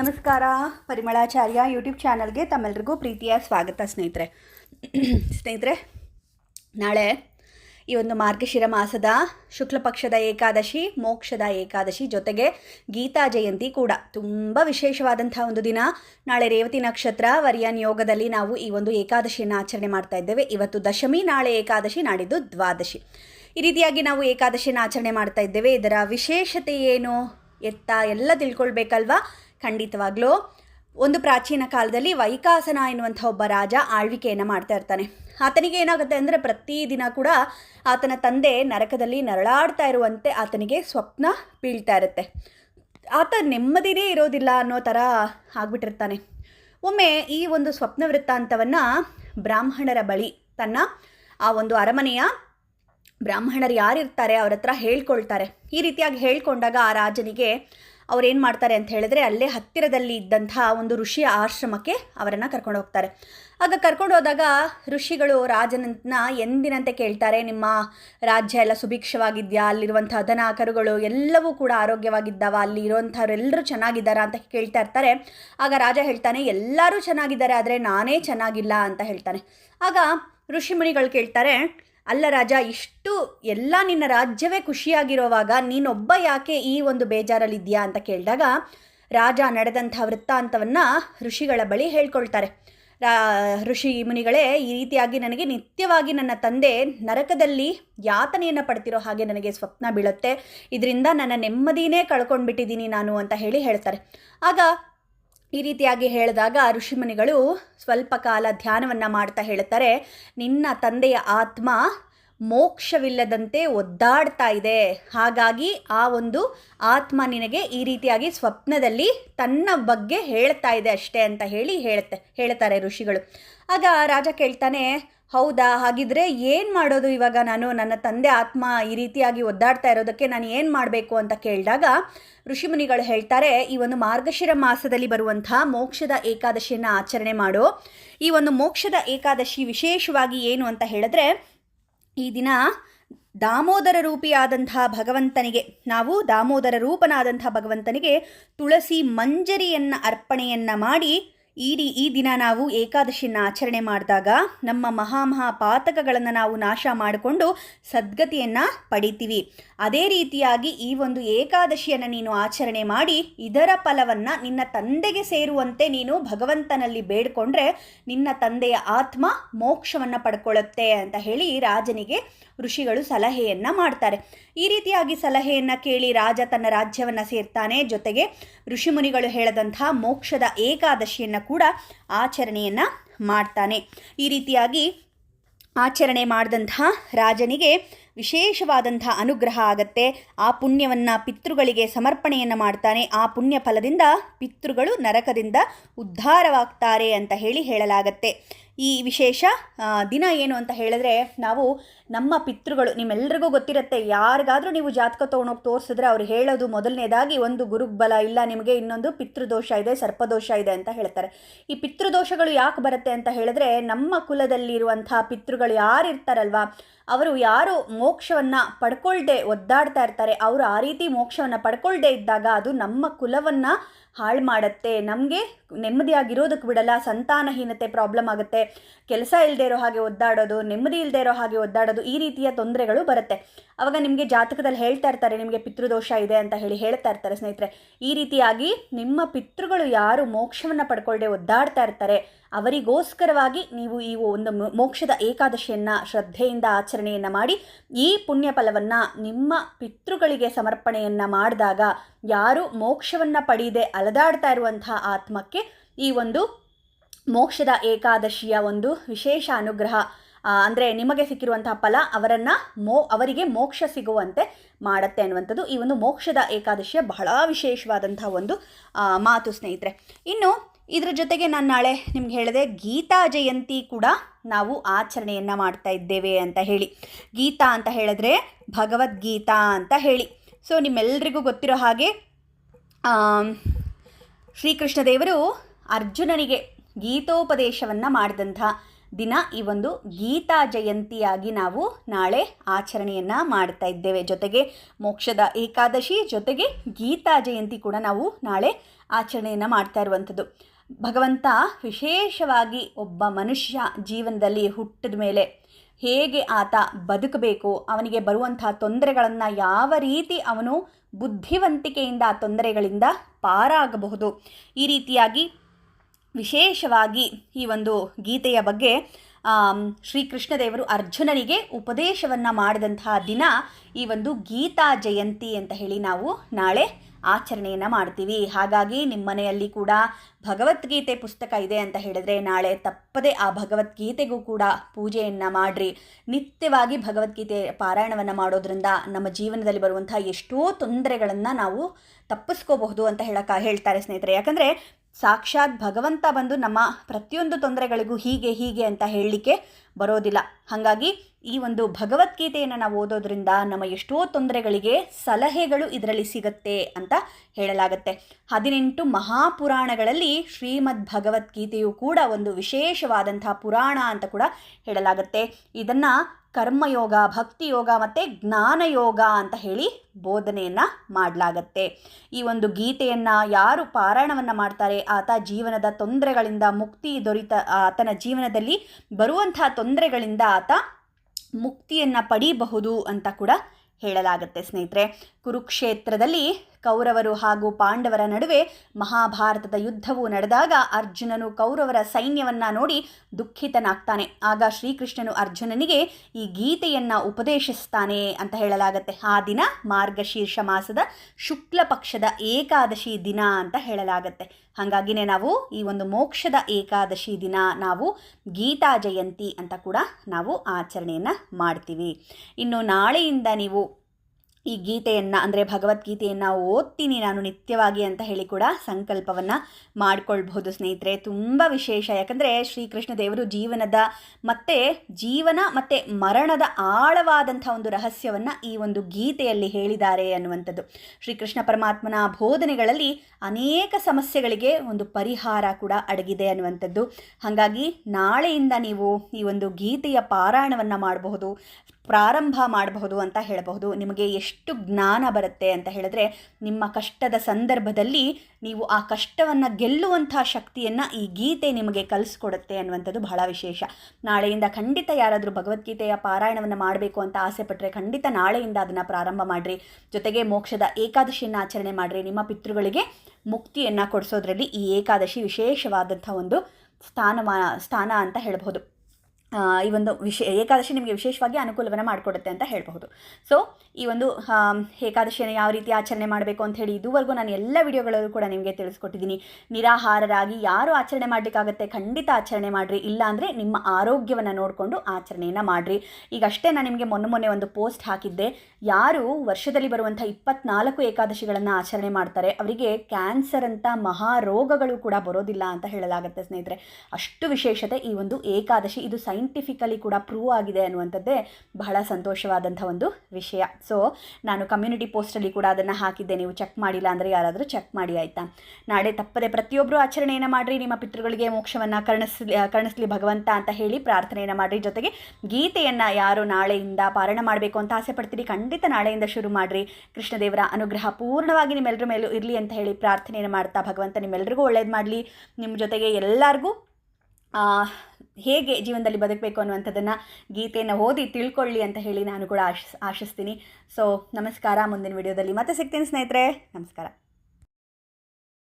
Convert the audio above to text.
ನಮಸ್ಕಾರ. ಪರಿಮಳಾಚಾರ್ಯ ಯೂಟ್ಯೂಬ್ ಚಾನಲ್ಗೆ ತಮ್ಮೆಲ್ರಿಗೂ ಪ್ರೀತಿಯ ಸ್ವಾಗತ ಸ್ನೇಹಿತರೆ. ಸ್ನೇಹಿತರೆ, ನಾಳೆ ಈ ಒಂದು ಮಾರ್ಗಶಿರ ಮಾಸದ ಶುಕ್ಲ ಪಕ್ಷದ ಏಕಾದಶಿ, ಮೋಕ್ಷದ ಏಕಾದಶಿ ಜೊತೆಗೆ ಗೀತಾ ಜಯಂತಿ ಕೂಡ. ತುಂಬ ವಿಶೇಷವಾದಂಥ ಒಂದು ದಿನ. ನಾಳೆ ರೇವತಿ ನಕ್ಷತ್ರ ವರಿಯಾನ್ ಯೋಗದಲ್ಲಿ ನಾವು ಈ ಒಂದು ಏಕಾದಶಿಯನ್ನು ಆಚರಣೆ ಮಾಡ್ತಾ ಇದ್ದೇವೆ. ಇವತ್ತು ದಶಮಿ, ನಾಳೆ ಏಕಾದಶಿ, ನಾಡಿದ್ದು ದ್ವಾದಶಿ. ಈ ರೀತಿಯಾಗಿ ನಾವು ಏಕಾದಶಿಯನ್ನು ಆಚರಣೆ ಮಾಡ್ತಾ ಇದ್ದೇವೆ. ಇದರ ವಿಶೇಷತೆ ಏನು? ಎತ್ತ ಎಲ್ಲ ತಿಳ್ಕೊಳ್ಬೇಕಲ್ವಾ? ಖಂಡಿತವಾಗ್ಲೂ ಒಂದು ಪ್ರಾಚೀನ ಕಾಲದಲ್ಲಿ ವೈಕಾಸನ ಎನ್ನುವಂಥ ಒಬ್ಬ ರಾಜ ಆಳ್ವಿಕೆಯನ್ನು ಮಾಡ್ತಾ ಇರ್ತಾನೆ. ಆತನಿಗೆ ಏನಾಗುತ್ತೆ ಅಂದರೆ ಪ್ರತಿದಿನ ಕೂಡ ಆತನ ತಂದೆ ನರಕದಲ್ಲಿ ನರಳಾಡ್ತಾ ಇರುವಂತೆ ಆತನಿಗೆ ಸ್ವಪ್ನ ಬೀಳ್ತಾ ಇರುತ್ತೆ. ಆತ ನೆಮ್ಮದಿನೇ ಇರೋದಿಲ್ಲ ಅನ್ನೋ ಥರ ಆಗ್ಬಿಟ್ಟಿರ್ತಾನೆ. ಒಮ್ಮೆ ಈ ಒಂದು ಸ್ವಪ್ನ ವೃತ್ತಾಂತವನ್ನು ಬ್ರಾಹ್ಮಣರ ಬಳಿ ತನ್ನ ಆ ಒಂದು ಅರಮನೆಯ ಬ್ರಾಹ್ಮಣರು ಯಾರಿರ್ತಾರೆ ಅವ್ರ ಹತ್ರ ಹೇಳ್ಕೊಳ್ತಾರೆ. ಈ ರೀತಿಯಾಗಿ ಹೇಳ್ಕೊಂಡಾಗ ಆ ರಾಜನಿಗೆ ಅವ್ರೇನು ಮಾಡ್ತಾರೆ ಅಂತ ಹೇಳಿದ್ರೆ ಅಲ್ಲೇ ಹತ್ತಿರದಲ್ಲಿ ಇದ್ದಂಥ ಒಂದು ಋಷಿಯ ಆಶ್ರಮಕ್ಕೆ ಅವರನ್ನು ಕರ್ಕೊಂಡು ಹೋಗ್ತಾರೆ. ಆಗ ಕರ್ಕೊಂಡು ಹೋದಾಗ ಋಷಿಗಳು ರಾಜನನ್ನ ಎಂದಿನಂತೆ ಕೇಳ್ತಾರೆ, ನಿಮ್ಮ ರಾಜ್ಯ ಎಲ್ಲ ಸುಭಿಕ್ಷವಾಗಿದೆಯಾ ಅಲ್ಲಿರುವಂಥ ದನ ಕರುಗಳು ಎಲ್ಲವೂ ಕೂಡ ಆರೋಗ್ಯವಾಗಿದ್ದಾವ, ಅಲ್ಲಿ ಇರುವಂಥವ್ರೆಲ್ಲರೂ ಚೆನ್ನಾಗಿದ್ದಾರಾ ಅಂತ ಕೇಳ್ತಾ ಇರ್ತಾರೆ. ಆಗ ರಾಜ ಹೇಳ್ತಾನೆ, ಎಲ್ಲರೂ ಚೆನ್ನಾಗಿದ್ದಾರೆ, ಆದರೆ ನಾನೇ ಚೆನ್ನಾಗಿಲ್ಲ ಅಂತ ಹೇಳ್ತಾನೆ. ಆಗ ಋಷಿಮುನಿಗಳು ಕೇಳ್ತಾರೆ ಅಲ್ಲ ರಾಜ, ಇಷ್ಟು ಎಲ್ಲ ನಿನ್ನ ರಾಜ್ಯವೇ ಖುಷಿಯಾಗಿರೋವಾಗ ನೀನೊಬ್ಬ ಯಾಕೆ ಈ ಒಂದು ಬೇಜಾರಲ್ಲಿದ್ಯಾ ಅಂತ ಕೇಳಿದಾಗ, ರಾಜ ನಡೆದಂಥ ವೃತ್ತಾಂತವನ್ನು ಋಷಿಗಳ ಬಳಿ ಹೇಳ್ಕೊಳ್ತಾರೆ. ರಾ, ಋಷಿ ಮುನಿಗಳೇ, ಈ ರೀತಿಯಾಗಿ ನನಗೆ ನಿತ್ಯವಾಗಿ ನನ್ನ ತಂದೆ ನರಕದಲ್ಲಿ ಯಾತನೆಯನ್ನು ಪಡ್ತಿರೋ ಹಾಗೆ ನನಗೆ ಸ್ವಪ್ನ ಬೀಳುತ್ತೆ. ಇದರಿಂದ ನನ್ನ ನೆಮ್ಮದಿನೇ ಕಳ್ಕೊಂಡ್ಬಿಟ್ಟಿದ್ದೀನಿ ನಾನು ಅಂತ ಹೇಳಿ ಹೇಳ್ತಾರೆ. ಆಗ ಈ ರೀತಿಯಾಗಿ ಹೇಳಿದಾಗ ಋಷಿಮುನಿಗಳು ಸ್ವಲ್ಪ ಕಾಲ ಧ್ಯಾನವನ್ನು ಮಾಡ್ತಾ ಹೇಳ್ತಾರೆ, ನಿನ್ನ ತಂದೆಯ ಆತ್ಮ ಮೋಕ್ಷವಿಲ್ಲದಂತೆ ಒದ್ದಾಡ್ತಾ ಇದೆ. ಹಾಗಾಗಿ ಆ ಒಂದು ಆತ್ಮ ನಿನಗೆ ಈ ರೀತಿಯಾಗಿ ಸ್ವಪ್ನದಲ್ಲಿ ತನ್ನ ಬಗ್ಗೆ ಹೇಳ್ತಾ ಇದೆ ಅಷ್ಟೇ ಅಂತ ಹೇಳಿ ಹೇಳುತ್ತೆ ಹೇಳ್ತಾರೆ ಋಷಿಗಳು. ಆಗ ರಾಜ ಕೇಳ್ತಾನೆ, ಹೌದಾ? ಹಾಗಿದ್ರೆ ಏನು ಮಾಡೋದು ಇವಾಗ ನಾನು? ನನ್ನ ತಂದೆ ಆತ್ಮ ಈ ರೀತಿಯಾಗಿ ಒದ್ದಾಡ್ತಾ ಇರೋದಕ್ಕೆ ನಾನು ಏನು ಮಾಡಬೇಕು? ಅಂತ ಕೇಳಿದಾಗ ಋಷಿಮುನಿಗಳು ಹೇಳ್ತಾರೆ, ಈ ಒಂದು ಮಾರ್ಗಶಿರ ಮಾಸದಲ್ಲಿ ಬರುವಂಥ ಮೋಕ್ಷದ ಏಕಾದಶಿಯನ್ನು ಆಚರಣೆ ಮಾಡು. ಈ ಒಂದು ಮೋಕ್ಷದ ಏಕಾದಶಿ ವಿಶೇಷವಾಗಿ ಏನು ಅಂತ ಹೇಳಿದ್ರೆ, ಈ ದಿನ ದಾಮೋದರ ರೂಪಿಯಾದಂತಹ ಭಗವಂತನಿಗೆ, ನಾವು ದಾಮೋದರ ರೂಪನಾದಂಥ ಭಗವಂತನಿಗೆ ತುಳಸಿ ಮಂಜರಿಯನ್ನು ಅರ್ಪಣೆಯನ್ನು ಮಾಡಿ ಈ ಈ ದಿನ ನಾವು ಏಕಾದಶಿಯನ್ನು ಆಚರಣೆ ಮಾಡಿದಾಗ ನಮ್ಮ ಮಹಾಮಹಾ ಪಾತಕಗಳನ್ನು ನಾವು ನಾಶ ಮಾಡಿಕೊಂಡು ಸದ್ಗತಿಯನ್ನು ಪಡಿತೀವಿ. ಅದೇ ರೀತಿಯಾಗಿ ಈ ಒಂದು ಏಕಾದಶಿಯನ್ನು ನೀನು ಆಚರಣೆ ಮಾಡಿ ಇದರ ಫಲವನ್ನು ನಿನ್ನ ತಂದೆಗೆ ಸೇರುವಂತೆ ನೀನು ಭಗವಂತನಲ್ಲಿ ಬೇಡಿಕೊಂಡ್ರೆ ನಿನ್ನ ತಂದೆಯ ಆತ್ಮ ಮೋಕ್ಷವನ್ನು ಪಡ್ಕೊಳ್ಳುತ್ತೆ ಅಂತ ಹೇಳಿ ರಾಜನಿಗೆ ಋಷಿಗಳು ಸಲಹೆಯನ್ನು ಮಾಡ್ತಾರೆ. ಈ ರೀತಿಯಾಗಿ ಸಲಹೆಯನ್ನು ಕೇಳಿ ರಾಜ ತನ್ನ ರಾಜ್ಯವನ್ನು ಸೇರ್ತಾನೆ. ಜೊತೆಗೆ ಋಷಿಮುನಿಗಳು ಹೇಳದಂತಹ ಮೋಕ್ಷದ ಏಕಾದಶಿಯನ್ನು ಕೂಡ ಆಚರಣೆಯನ್ನು ಮಾಡ್ತಾನೆ. ಈ ರೀತಿಯಾಗಿ ಆಚರಣೆ ಮಾಡಿದಂತಹ ರಾಜನಿಗೆ ವಿಶೇಷವಾದಂಥ ಅನುಗ್ರಹ ಆಗತ್ತೆ. ಆ ಪುಣ್ಯವನ್ನು ಪಿತೃಗಳಿಗೆ ಸಮರ್ಪಣೆಯನ್ನು ಮಾಡ್ತಾನೆ. ಆ ಪುಣ್ಯ ಫಲದಿಂದ ಪಿತೃಗಳು ನರಕದಿಂದ ಉದ್ಧಾರವಾಗ್ತಾರೆ ಅಂತ ಹೇಳಿ ಹೇಳಲಾಗತ್ತೆ. ಈ ವಿಶೇಷ ದಿನ ಏನು ಅಂತ ಹೇಳಿದ್ರೆ ನಾವು ನಮ್ಮ ಪಿತೃಗಳು ನಿಮ್ಮೆಲ್ಲರಿಗೂ ಗೊತ್ತಿರುತ್ತೆ, ಯಾರಿಗಾದರೂ ನೀವು ಜಾತಕ ತೊಗೊಂಡೋಗಿ ತೋರಿಸಿದ್ರೆ ಅವ್ರು ಹೇಳೋದು ಮೊದಲನೇದಾಗಿ ಒಂದು ಗುರುಬಲ ಇಲ್ಲ, ನಿಮಗೆ ಇನ್ನೊಂದು ಪಿತೃದೋಷ ಇದೆ, ಸರ್ಪದೋಷ ಇದೆ ಅಂತ ಹೇಳ್ತಾರೆ. ಈ ಪಿತೃದೋಷಗಳು ಯಾಕೆ ಬರುತ್ತೆ ಅಂತ ಹೇಳಿದ್ರೆ, ನಮ್ಮ ಕುಲದಲ್ಲಿರುವಂಥ ಪಿತೃಗಳು ಯಾರು ಇರ್ತಾರಲ್ವಾ ಅವರು ಯಾರು ಮೋಕ್ಷವನ್ನು ಪಡ್ಕೊಳ್ದೆ ಒದ್ದಾಡ್ತಾ ಇರ್ತಾರೆ, ಅವರು ಆ ರೀತಿ ಮೋಕ್ಷವನ್ನು ಪಡ್ಕೊಳ್ದೇ ಇದ್ದಾಗ ಅದು ನಮ್ಮ ಕುಲವನ್ನು ಹಾಳು ಮಾಡುತ್ತೆ. ನಮಗೆ ನೆಮ್ಮದಿಯಾಗಿರೋದಕ್ಕೆ ಬಿಡಲ್ಲ. ಸಂತಾನಹೀನತೆ ಪ್ರಾಬ್ಲಮ್ ಆಗುತ್ತೆ. ಕೆಲಸ ಇಲ್ಲದೆ ಇರೋ ಹಾಗೆ ಒದ್ದಾಡೋದು, ನೆಮ್ಮದಿ ಇಲ್ಲದೆ ಇರೋ ಹಾಗೆ ಒದ್ದಾಡೋದು ಈ ರೀತಿಯ ತೊಂದರೆಗಳು ಬರುತ್ತೆ. ಅವಾಗ ನಿಮಗೆ ಜಾತಕದಲ್ಲಿ ಹೇಳ್ತಾ ಇರ್ತಾರೆ, ನಿಮಗೆ ಪಿತೃದೋಷ ಇದೆ ಅಂತ ಹೇಳಿ ಹೇಳ್ತಾ ಇರ್ತಾರೆ ಸ್ನೇಹಿತರೆ. ಈ ರೀತಿಯಾಗಿ ನಿಮ್ಮ ಪಿತೃಗಳು ಯಾರು ಮೋಕ್ಷವನ್ನು ಪಡ್ಕೊಳ್ಳದೆ ಒದ್ದಾಡ್ತಾ ಇರ್ತಾರೆ ಅವರಿಗೋಸ್ಕರವಾಗಿ ನೀವು ಈ ಒಂದು ಮೋಕ್ಷದ ಏಕಾದಶಿಯನ್ನು ಶ್ರದ್ಧೆಯಿಂದ ಆಚರಣೆಯನ್ನು ಮಾಡಿ, ಈ ಪುಣ್ಯ ಫಲವನ್ನು ನಿಮ್ಮ ಪಿತೃಗಳಿಗೆ ಸಮರ್ಪಣೆಯನ್ನು ಮಾಡಿದಾಗ ಯಾರು ಮೋಕ್ಷವನ್ನು ಪಡೆಯದೆ ಅಲದಾಡ್ತಾ ಇರುವಂತಹ ಆತ್ಮಕ್ಕೆ ಈ ಒಂದು ಮೋಕ್ಷದ ಏಕಾದಶಿಯ ಒಂದು ವಿಶೇಷ ಅನುಗ್ರಹ ಅಂದರೆ ನಿಮಗೆ ಸಿಕ್ಕಿರುವಂತಹ ಫಲ ಅವರನ್ನು ಮೋ, ಅವರಿಗೆ ಮೋಕ್ಷ ಸಿಗುವಂತೆ ಮಾಡುತ್ತೆ ಅನ್ನುವಂಥದ್ದು ಈ ಒಂದು ಮೋಕ್ಷದ ಏಕಾದಶಿಯ ಬಹಳ ವಿಶೇಷವಾದಂಥ ಒಂದು ಮಾತು ಸ್ನೇಹಿತರೆ. ಇನ್ನು ಇದರ ಜೊತೆಗೆ ನಾನು ನಾಳೆ ನಿಮ್ಗೆ ಹೇಳಿದೆ ಗೀತಾ ಜಯಂತಿ ಕೂಡ ನಾವು ಆಚರಣೆಯನ್ನು ಮಾಡ್ತಾ ಇದ್ದೇವೆ ಅಂತ ಹೇಳಿ. ಗೀತಾ ಅಂತ ಹೇಳಿದ್ರೆ ಭಗವದ್ಗೀತಾ ಅಂತ ಹೇಳಿ. ಸೊ ನಿಮ್ಮೆಲ್ಲರಿಗೂ ಗೊತ್ತಿರೋ ಹಾಗೆ ಶ್ರೀಕೃಷ್ಣ ದೇವರು ಅರ್ಜುನನಿಗೆ ಗೀತೋಪದೇಶವನ್ನು ಮಾಡಿದಂಥ ದಿನ ಈ ಒಂದು ಗೀತಾ ಜಯಂತಿಯಾಗಿ ನಾವು ನಾಳೆ ಆಚರಣೆಯನ್ನು ಮಾಡ್ತಾ ಇದ್ದೇವೆ. ಜೊತೆಗೆ ಮೋಕ್ಷದ ಏಕಾದಶಿ ಜೊತೆಗೆ ಗೀತಾ ಜಯಂತಿ ಕೂಡ ನಾವು ನಾಳೆ ಆಚರಣೆಯನ್ನು ಮಾಡ್ತಾ ಇರುವಂಥದ್ದು. ಭಗವಂತ ವಿಶೇಷವಾಗಿ ಒಬ್ಬ ಮನುಷ್ಯ ಜೀವನದಲ್ಲಿ ಹುಟ್ಟಿದ ಮೇಲೆ ಹೇಗೆ ಆತ ಬದುಕಬೇಕು, ಅವನಿಗೆ ಬರುವಂಥ ತೊಂದರೆಗಳನ್ನು ಯಾವ ರೀತಿ ಅವನು ಬುದ್ಧಿವಂತಿಕೆಯಿಂದ ಆ ತೊಂದರೆಗಳಿಂದ ಪಾರಾಗಬಹುದು. ಈ ರೀತಿಯಾಗಿ ವಿಶೇಷವಾಗಿ ಈ ಒಂದು ಗೀತೆಯ ಬಗ್ಗೆ ಶ್ರೀಕೃಷ್ಣದೇವರು ಅರ್ಜುನನಿಗೆ ಉಪದೇಶವನ್ನು ಮಾಡಿದಂತಹ ದಿನ ಈ ಒಂದು ಗೀತಾ ಜಯಂತಿ ಅಂತ ಹೇಳಿ ನಾವು ನಾಳೆ ಆಚರಣೆಯನ್ನು ಮಾಡ್ತೀವಿ. ಹಾಗಾಗಿ ನಿಮ್ಮ ಮನೆಯಲ್ಲಿ ಕೂಡ ಭಗವದ್ಗೀತೆ ಪುಸ್ತಕ ಇದೆ ಅಂತ ಹೇಳಿದ್ರೆ ನಾಳೆ ತಪ್ಪದೆ ಆ ಭಗವದ್ಗೀತೆಗೂ ಕೂಡ ಪೂಜೆಯನ್ನು ಮಾಡಿರಿ. ನಿತ್ಯವಾಗಿ ಭಗವದ್ಗೀತೆ ಪಾರಾಯಣವನ್ನು ಮಾಡೋದ್ರಿಂದ ನಮ್ಮ ಜೀವನದಲ್ಲಿ ಬರುವಂಥ ಎಷ್ಟೋ ತೊಂದರೆಗಳನ್ನು ನಾವು ತಪ್ಪಿಸ್ಕೋಬಹುದು ಅಂತ ಹೇಳಕ್ಕೆ ಹೇಳ್ತಾರೆ ಸ್ನೇಹಿತರೆ. ಯಾಕಂದರೆ ಸಾಕ್ಷಾತ್ ಭಗವಂತ ಬಂದು ನಮ್ಮ ಪ್ರತಿಯೊಂದು ತೊಂದರೆಗಳಿಗೂ ಹೀಗೆ ಹೀಗೆ ಅಂತ ಹೇಳಲಿಕ್ಕೆ ಬರೋದಿಲ್ಲ. ಹಾಗಾಗಿ ಈ ಒಂದು ಭಗವದ್ಗೀತೆಯನ್ನು ನಾವು ಓದೋದ್ರಿಂದ ನಮ್ಮ ಎಷ್ಟೋ ತೊಂದರೆಗಳಿಗೆ ಸಲಹೆಗಳು ಇದರಲ್ಲಿ ಸಿಗುತ್ತೆ ಅಂತ ಹೇಳಲಾಗುತ್ತೆ. ಹದಿನೆಂಟು ಮಹಾಪುರಾಣಗಳಲ್ಲಿ ಶ್ರೀಮದ್ ಭಗವದ್ಗೀತೆಯು ಕೂಡ ಒಂದು ವಿಶೇಷವಾದಂತಹ ಪುರಾಣ ಅಂತ ಕೂಡ ಹೇಳಲಾಗುತ್ತೆ. ಇದನ್ನು ಕರ್ಮಯೋಗ, ಭಕ್ತಿಯೋಗ ಮತ್ತು ಜ್ಞಾನಯೋಗ ಅಂತ ಹೇಳಿ ಬೋಧನೆಯನ್ನು ಮಾಡಲಾಗತ್ತೆ. ಈ ಒಂದು ಗೀತೆಯನ್ನು ಯಾರು ಪಾರಾಯಣವನ್ನು ಮಾಡ್ತಾರೆ, ಆತ ಜೀವನದ ತೊಂದರೆಗಳಿಂದ ಮುಕ್ತಿ ದೊರೀತ, ಆತನ ಜೀವನದಲ್ಲಿ ಬರುವಂತಹ ತೊಂದರೆಗಳಿಂದ ಆತ ಮುಕ್ತಿಯನ್ನು ಪಡೀಬಹುದು ಅಂತ ಕೂಡ ಹೇಳಲಾಗುತ್ತೆ ಸ್ನೇಹಿತರೆ. ಕುರುಕ್ಷೇತ್ರದಲ್ಲಿ ಕೌರವರು ಹಾಗೂ ಪಾಂಡವರ ನಡುವೆ ಮಹಾಭಾರತದ ಯುದ್ಧವು ನಡೆದಾಗ ಅರ್ಜುನನು ಕೌರವರ ಸೈನ್ಯವನ್ನು ನೋಡಿ ದುಃಖಿತನಾಗ್ತಾನೆ. ಆಗ ಶ್ರೀಕೃಷ್ಣನು ಅರ್ಜುನನಿಗೆ ಈ ಗೀತೆಯನ್ನು ಉಪದೇಶಿಸ್ತಾನೆ ಅಂತ ಹೇಳಲಾಗತ್ತೆ. ಆ ದಿನ ಮಾರ್ಗಶೀರ್ಷ ಮಾಸದ ಶುಕ್ಲ ಪಕ್ಷದ ಏಕಾದಶಿ ದಿನ ಅಂತ ಹೇಳಲಾಗತ್ತೆ. ಹಾಗಾಗಿನೇ ನಾವು ಈ ಒಂದು ಮೋಕ್ಷದ ಏಕಾದಶಿ ದಿನ ನಾವು ಗೀತಾ ಜಯಂತಿ ಅಂತ ಕೂಡ ನಾವು ಆಚರಣೆಯನ್ನು ಮಾಡ್ತೀವಿ. ಇನ್ನು ನಾಳೆಯಿಂದ ನೀವು ಈ ಗೀತೆಯನ್ನು, ಅಂದರೆ ಭಗವದ್ಗೀತೆಯನ್ನು ಓದ್ತೀನಿ ನಾನು ನಿತ್ಯವಾಗಿ ಅಂತ ಹೇಳಿ ಕೂಡ ಸಂಕಲ್ಪವನ್ನು ಮಾಡಿಕೊಳ್ಬಹುದು ಸ್ನೇಹಿತರೆ. ತುಂಬ ವಿಶೇಷ. ಯಾಕಂದರೆ ಶ್ರೀಕೃಷ್ಣ ದೇವರು ಜೀವನದ ಮತ್ತು ಜೀವನ ಮತ್ತು ಮರಣದ ಆಳವಾದಂಥ ಒಂದು ರಹಸ್ಯವನ್ನು ಈ ಒಂದು ಗೀತೆಯಲ್ಲಿ ಹೇಳಿದ್ದಾರೆ ಅನ್ನುವಂಥದ್ದು. ಶ್ರೀಕೃಷ್ಣ ಪರಮಾತ್ಮನ ಬೋಧನೆಗಳಲ್ಲಿ ಅನೇಕ ಸಮಸ್ಯೆಗಳಿಗೆ ಒಂದು ಪರಿಹಾರ ಕೂಡ ಅಡಗಿದೆ ಅನ್ನುವಂಥದ್ದು. ಹಾಗಾಗಿ ನಾಳೆಯಿಂದ ನೀವು ಈ ಒಂದು ಗೀತೆಯ ಪಾರಾಯಣವನ್ನು ಮಾಡಬಹುದು. ಪ್ರಾರಂಭ ಮಾಡಬಹುದು ಅಂತ ಹೇಳಬಹುದು. ನಿಮಗೆ ಎಷ್ಟು ಜ್ಞಾನ ಬರುತ್ತೆ ಅಂತ ಹೇಳಿದ್ರೆ, ನಿಮ್ಮ ಕಷ್ಟದ ಸಂದರ್ಭದಲ್ಲಿ ನೀವು ಆ ಕಷ್ಟವನ್ನು ಗೆಲ್ಲುವಂಥ ಶಕ್ತಿಯನ್ನು ಈ ಗೀತೆ ನಿಮಗೆ ಕಲಿಸ್ಕೊಡುತ್ತೆ ಅನ್ನುವಂಥದ್ದು ಬಹಳ ವಿಶೇಷ. ನಾಳೆಯಿಂದ ಖಂಡಿತ ಯಾರಾದರೂ ಭಗವದ್ಗೀತೆಯ ಪಾರಾಯಣವನ್ನು ಮಾಡಬೇಕು ಅಂತ ಆಸೆ ಪಟ್ಟರೆ ಖಂಡಿತ ನಾಳೆಯಿಂದ ಅದನ್ನು ಪ್ರಾರಂಭ ಮಾಡಿರಿ. ಜೊತೆಗೆ ಮೋಕ್ಷದ ಏಕಾದಶಿಯನ್ನು ಆಚರಣೆ ಮಾಡಿರಿ. ನಿಮ್ಮ ಪಿತೃಗಳಿಗೆ ಮುಕ್ತಿಯನ್ನು ಕೊಡಿಸೋದ್ರಲ್ಲಿ ಈ ಏಕಾದಶಿ ವಿಶೇಷವಾದಂಥ ಒಂದು ಸ್ಥಾನಮಾನ ಸ್ಥಾನ ಅಂತ ಹೇಳಬಹುದು. ಈ ಒಂದು ವಿಶೇ, ಏಕಾದಶಿ ನಿಮಗೆ ವಿಶೇಷವಾಗಿ ಅನುಕೂಲವನ್ನು ಮಾಡಿಕೊಡುತ್ತೆ ಅಂತ ಹೇಳಬಹುದು. ಸೊ ಈ ಒಂದು ಏಕಾದಶಿಯನ್ನು ಯಾವ ರೀತಿ ಆಚರಣೆ ಮಾಡಬೇಕು ಅಂತ ಹೇಳಿ ಇದುವರೆಗೂ ನಾನು ಎಲ್ಲ ವಿಡಿಯೋಗಳಲ್ಲೂ ಕೂಡ ನಿಮಗೆ ತಿಳಿಸ್ಕೊಟ್ಟಿದ್ದೀನಿ. ನಿರಾಹಾರರಾಗಿ ಯಾರು ಆಚರಣೆ ಮಾಡಲಿಕ್ಕಾಗತ್ತೆ ಖಂಡಿತ ಆಚರಣೆ ಮಾಡಿರಿ. ಇಲ್ಲಾಂದರೆ ನಿಮ್ಮ ಆರೋಗ್ಯವನ್ನು ನೋಡಿಕೊಂಡು ಆಚರಣೆಯನ್ನು ಮಾಡಿರಿ. ಈಗ ಅಷ್ಟೇ ನಾನು ನಿಮಗೆ ಮೊನ್ನೆ ಮೊನ್ನೆ ಒಂದು ಪೋಸ್ಟ್ ಹಾಕಿದ್ದೆ. ಯಾರು ವರ್ಷದಲ್ಲಿ ಬರುವಂಥ ಇಪ್ಪತ್ನಾಲ್ಕು ಏಕಾದಶಿಗಳನ್ನು ಆಚರಣೆ ಮಾಡ್ತಾರೆ, ಅವರಿಗೆ ಕ್ಯಾನ್ಸರ್ ಅಂತ ಮಹಾರೋಗಗಳು ಕೂಡ ಬರೋದಿಲ್ಲ ಅಂತ ಹೇಳಲಾಗುತ್ತೆ ಸ್ನೇಹಿತರೆ. ಅಷ್ಟು ವಿಶೇಷತೆ ಈ ಒಂದು ಏಕಾದಶಿ, ಇದು ಸೈಂಟಿಫಿಕಲಿ ಕೂಡ ಪ್ರೂವ್ ಆಗಿದೆ ಅನ್ನುವಂಥದ್ದೇ ಬಹಳ ಸಂತೋಷವಾದಂಥ ಒಂದು ವಿಷಯ. ಸೊ ನಾನು ಕಮ್ಯುನಿಟಿ ಪೋಸ್ಟಲ್ಲಿ ಕೂಡ ಅದನ್ನು ಹಾಕಿದ್ದೆ. ನೀವು ಚೆಕ್ ಮಾಡಿಲ್ಲ ಅಂದರೆ ಯಾರಾದರೂ ಚೆಕ್ ಮಾಡಿ ಆಯಿತಾ? ನಾಳೆ ತಪ್ಪದೆ ಪ್ರತಿಯೊಬ್ಬರು ಆಚರಣೆಯನ್ನು ಮಾಡಿರಿ, ನಿಮ್ಮ ಪಿತೃಗಳಿಗೆ ಮೋಕ್ಷವನ್ನು ಕರ್ಣಿಸ್ಲಿ ಕರ್ಣಿಸ್ಲಿ ಭಗವಂತ ಅಂತ ಹೇಳಿ ಪ್ರಾರ್ಥನೆಯನ್ನು ಮಾಡಿರಿ. ಜೊತೆಗೆ ಗೀತೆಯನ್ನು ಯಾರು ನಾಳೆಯಿಂದ ಪಾರಣ ಮಾಡಬೇಕು ಅಂತ ಆಸೆ ಪಡ್ತೀರಿ, ಖಂಡಿತ ನಾಳೆಯಿಂದ ಶುರು ಮಾಡಿರಿ. ಕೃಷ್ಣದೇವರ ಅನುಗ್ರಹ ಪೂರ್ಣವಾಗಿ ನಿಮ್ಮೆಲ್ಲರ ಮೇಲೂ ಇರಲಿ ಅಂತ ಹೇಳಿ ಪ್ರಾರ್ಥನೆಯನ್ನು ಮಾಡ್ತಾ ಭಗವಂತ ನಿಮ್ಮೆಲ್ಲರಿಗೂ ಒಳ್ಳೇದು ಮಾಡಲಿ. ನಿಮ್ಮ ಜೊತೆಗೆ ಎಲ್ಲರಿಗೂ ಹೇಗೆ ಜೀವನದಲ್ಲಿ ಬದುಕಬೇಕು ಅನ್ನುವಂಥದ್ದನ್ನು ಗೀತೆಯನ್ನು ಓದಿ ತಿಳ್ಕೊಳ್ಳಿ ಅಂತ ಹೇಳಿ ನಾನು ಕೂಡ ಆಶಿಸ್, ಆಶಿಸ್ತೀನಿ. ಸೊ ನಮಸ್ಕಾರ ಮುಂದಿನ ವಿಡಿಯೋದಲ್ಲಿ. ಮತ್ತೆ ಸಿಗ್ತೀನಿ ಸ್ನೇಹಿತರೆ. ನಮಸ್ಕಾರ.